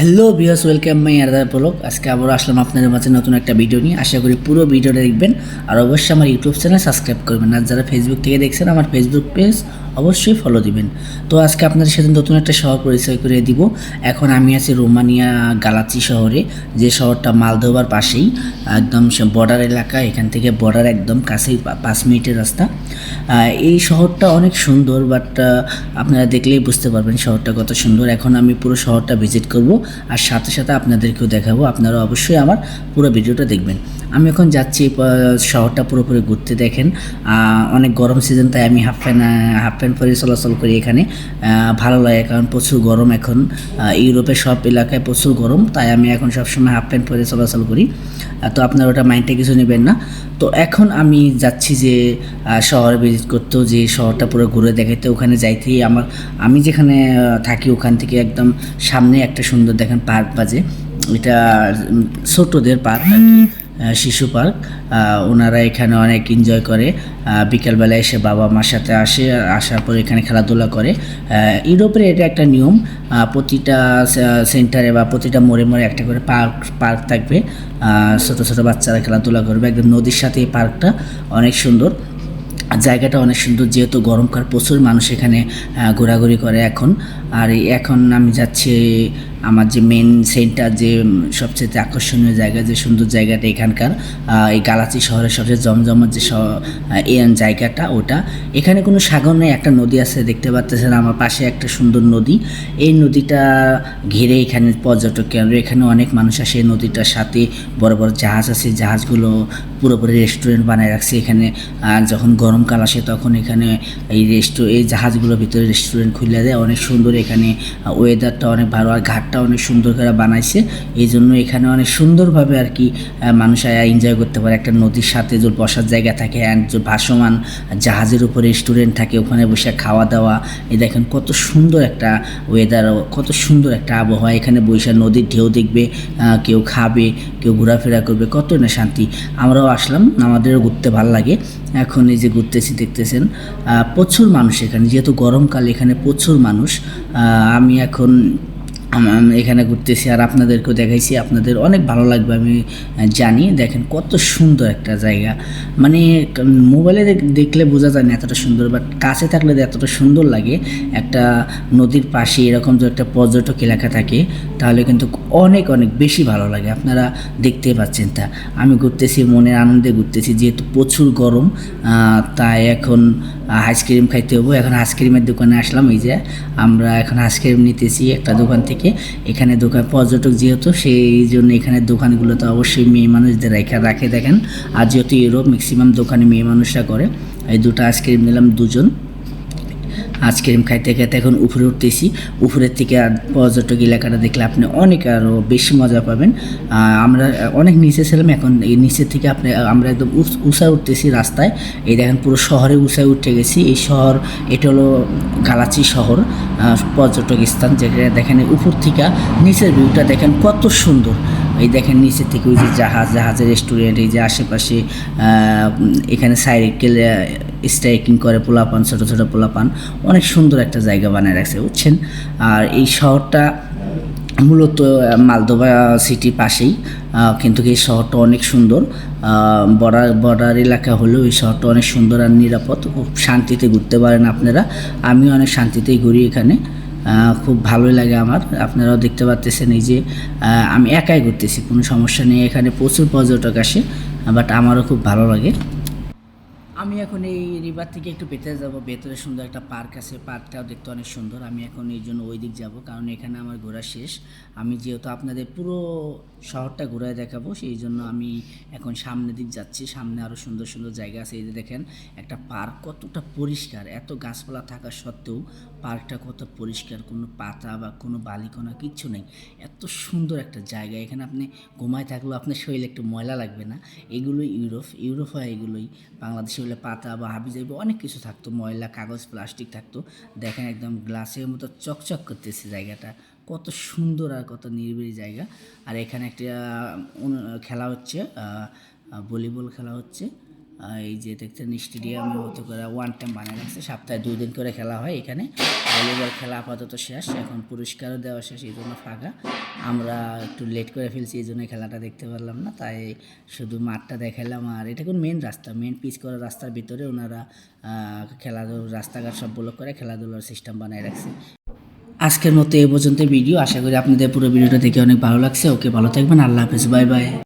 Hello বিয়াস welcome my other blog আজকে আবার আসলাম আপনাদের মাঝে নতুন একটা ভিডিও নিয়ে। আশা করি পুরো ভিডিওটা দেখবেন। আর অবশ্যই আমার ইউটিউব চ্যানেল সাবস্ক্রাইব করবেন। আর যারা ফেসবুক থেকে দেখছেন, আমার ফেসবুক পেজ অবশ্যই ফলো দিবেন। তো আজকে আপনাদের সাথে নতুন একটা শহর পরিচয় করে দিব। এখন আমি আছি রোমানিয়া গালাচি শহরে। যে শহরটা মালদোবার পাশেই, একদম বর্ডার এলাকা। এখান থেকে বর্ডার একদম কাছেই পাঁচ মিনিটের রাস্তা। এই শহরটা অনেক সুন্দর বাট আপনারা দেখলেই বুঝতে পারবেন শহরটা কত সুন্দর। এখন আমি পুরো শহরটা ভিজিট করব। আর সাথে সাথে আপনাদেরকেও দেখাবো। আপনারা অবশ্যই আমার পুরো ভিডিওটা দেখবেন। আমি এখন যাচ্ছি শহরটা পুরোপুরি ঘুরতে দেখেন। অনেক গরম সিজন তাই আমি হাফ প্যান্ট হাফ প্যান্ট পরে চলাচল করি এখানে। ভালো লাগে কারণ প্রচুর গরম এখন। ইউরোপের সব এলাকায় প্রচুর গরম, তাই আমি এখন সবসময় হাফ প্যান্ট পরে চলাচল করি। তো আপনারা ওটা মাইন্ডে কিছু নেবেন না। তো এখন আমি যাচ্ছি যে শহরে ভিজিট করতেও যে শহরটা পুরো ঘুরে দেখাইতে। ওখানে যাইতেই আমার, আমি যেখানে থাকি ওখান থেকে একদম সামনে একটা সুন্দর দেখেন পার্ক বাজে। এটা ছোটদের পার্ক শিশু পার্ক। ওনারা এখানে অনেক এনজয় করে। বিকালবেলা এসে বাবা মার সাথে আসে, আসার পর এখানে খেলাধুলা করে। ইউরোপের এটা একটা নিয়ম। প্রতিটা সেন্টারে বা প্রতিটা মোড়ে মোড়ে একটা করে পার্ক পার্ক থাকবে। ছোটো, ছোট বাচ্চারা খেলাধুলা করবে। একদম নদীর সাথে এই পার্কটা অনেক সুন্দর। জায়গাটা অনেক সুন্দর, যেহেতু গরমকাল প্রচুর মানুষ এখানে ঘোরাঘুরি করে এখন। আর এখন আমি যাচ্ছি আমার যে মেন সেন্টার যে সবচেয়ে আকর্ষণীয় জায়গা, যে সুন্দর জায়গাটা এখানকার এই গালাচি শহরের সবচেয়ে জমজমার যে জায়গাটা, ওটা। এখানে কোনো সাগর নেই, একটা নদী আছে, দেখতে পাচ্ছেন আমার পাশে একটা সুন্দর নদী। এই নদীটা ঘিরে এখানে পর্যটক কেন্দ্র, এখানে অনেক মানুষ আসে এই নদীটার সাথে। বড় বড় জাহাজ আছে, জাহাজগুলো পুরোপুরি রেস্টুরেন্ট বানায় রাখছে এখানে। যখন গরমকাল আসে, তখন এখানে এই রেস্টু এই জাহাজগুলোর ভিতরে রেস্টুরেন্ট খুলে দেয়। অনেক সুন্দর এখানে ওয়েদারটা অনেক ভালো। আর ঘাটটা অনেক সুন্দর করে বানাইছে। এই জন্য এখানে অনেক সুন্দরভাবে আর কি মানুষ এনজয় করতে পারে। একটা নদীর সাথে যে বসার জায়গা থাকে অ্যান্ড যে ভাসমান জাহাজের উপর রেস্টুরেন্ট থাকে, ওখানে বসে খাওয়া দাওয়া। এই দেখেন কত সুন্দর একটা ওয়েদার কত সুন্দর একটা আবহাওয়া। এখানে বৈশাখ নদীর ঢেউ দেখবে কেউ খাবে, কেউ ঘোরাফেরা করবে। কত না শান্তি। আমরাও আসলাম, আমাদেরও ঘুরতে ভালো লাগে। এখন এই যে ঘুরতেছি, দেখতেছেন প্রচুর মানুষ এখানে। যেহেতু গরমকাল, এখানে প্রচুর মানুষ। আমি এখন এখানে ঘুরতেছি আর আপনাদেরকেও দেখাইছি, আপনাদের অনেক ভালো লাগবে আমি জানি। দেখেন কত সুন্দর একটা জায়গা। মানে মোবাইলে দেখলে বোঝা যায় না এতটা সুন্দর বাট কাছে থাকলে এতটা সুন্দর লাগে, একটা নদীর পাশে এরকম যে একটা পর্যটক এলাকা থাকে, তাহলে কিন্তু অনেক অনেক বেশি ভালো লাগে। আপনারা দেখতে পাচ্ছেন তা। আমি ঘুরতেছি, মনের আনন্দে ঘুরতেছি, যেহেতু প্রচুর গরম তাই এখন আইসক্রিম খাইতে হব। এখন আইসক্রিমের দোকানে আসলাম, এই যে আমরা এখন আইসক্রিম নিতেছি একটা দোকান থেকে। এখানে দোকান, পর্যটক যেহেতু, সেই জন্য এখানে দোকানগুলোতে অবশ্যই মেয়ে মানুষদের এখানে রাখে, দেখেন। আর যেহেতু ইউরোপ ম্যাক্সিমাম দোকানে মেয়ে মানুষরা করে, এই দুটো আইসক্রিম নিলাম, দুজন। আইসক্রিম খাইতে খাইতে এখন উপরে উঠতেছি। উপরের থেকে আর পর্যটক এলাকাটা দেখলে আপনি অনেক আরও বেশি মজা পাবেন। আমরা অনেক নিচে ছিলাম, এখন এই নিচের থেকে আপনি, আমরা একদম উঁচায় উঠতেছি রাস্তায়। এই দেখেন পুরো শহরে উঁচায় উঠে গেছি। এই শহর, এটা হলো গালাচি শহর পর্যটক স্থান যেখানে দেখেন উপর থেকে। নিচের ভিউটা দেখেন কত সুন্দর। এই দেখেন নিচের থেকে ওই যে জাহাজ, জাহাজের রেস্টুরেন্ট এই যে আশেপাশে এখানে সাইকেল স্ট্রাইকিং করে, পোলাপান, ছোটো ছোটো পোলাপান, অনেক সুন্দর একটা জায়গা বানিয়ে রাখছে, বুঝছেন? আর এই শহরটা মূলত মালদোবা সিটির পাশেই কিন্তু এই শহরটা অনেক সুন্দর। বর্ডার বর্ডার এলাকা হলেও এই শহরটা অনেক সুন্দর আর নিরাপদ। খুব শান্তিতে ঘুরতে পারেন আপনারা। আমিও অনেক শান্তিতেই ঘুরি এখানে। খুব ভালোই লাগে আমার। আপনারাও দেখতে পাচ্তেছেন এই যে আমি একাই ঘুরতেছি, কোনো সমস্যা নেই। এখানে প্রচুর পর্যটক আসে বাট আমারও খুব ভালো লাগে। আমি এখন এই রিভার থেকে একটু ভেতরে যাব। ভেতরে সুন্দর একটা পার্ক আছে। পার্কটাও দেখতে অনেক সুন্দর। আমি এখন এই জন্য ওই দিক যাব কারণ এখানে আমার ঘোরা শেষ। আমি যেহেতু আপনাদের পুরো শহরটা ঘোরায় দেখাবো, সেই জন্য আমি এখন সামনের দিক যাচ্ছি। সামনে আরও সুন্দর সুন্দর জায়গা আছে। এই যে দেখেন, একটা পার্ক কতটা পরিষ্কার। এত গাছপালা থাকা সত্ত্বেও পার্কটা কত পরিষ্কার। কোনো পাতা বা কোনো বালিকণা কিচ্ছু নেই। এত সুন্দর একটা জায়গা। এখানে আপনি ঘুমায় থাকলেও আপনার শরীরে একটু ময়লা লাগবে না। এগুলোই ইউরোপ। ইউরোপ হয় এগুলোই। বাংলাদেশে হলে পাতা বা হাবি যাইবে অনেক কিছু থাকতো। ময়লা, কাগজ, প্লাস্টিক থাকতো। দেখেন একদম গ্লাসের মতো চকচক করতেছে জায়গাটা। কত সুন্দর আর কত নিরিবিলি জায়গা। আর এখানে একটা খেলা হচ্ছে ভলিবল খেলা হচ্ছে। এই যে দেখছেন স্টেডিয়ামে মতো করে ওয়ান টাইম বানিয়ে রাখছে। সপ্তাহে দুই দিন করে খেলা হয় এখানে। ভলিবল খেলা আপাতত শেষ, এখন পুরস্কারও দেওয়া শেষ, এই জন্য ফাঁকা। আমরা একটু লেট করে ফেলছি, এই জন্য খেলাটা দেখতে পারলাম না। তাই শুধু মাঠটা দেখালাম আর এটা কোন মেন রাস্তা মেন পিচ করা রাস্তার ভিতরে ওনারা খেলাধুলো রাস্তাঘাট সব ব্লক করে খেলাধুলার সিস্টেম বানিয়ে রাখছে। আজকের মতো এই পর্যন্ত ভিডিও আশা করি আপনাদের পুরো ভিডিওটা দেখে অনেক ভালো লাগছে। ওকে, ভালো থাকবেন। আল্লাহ হাফেজ। Bye bye.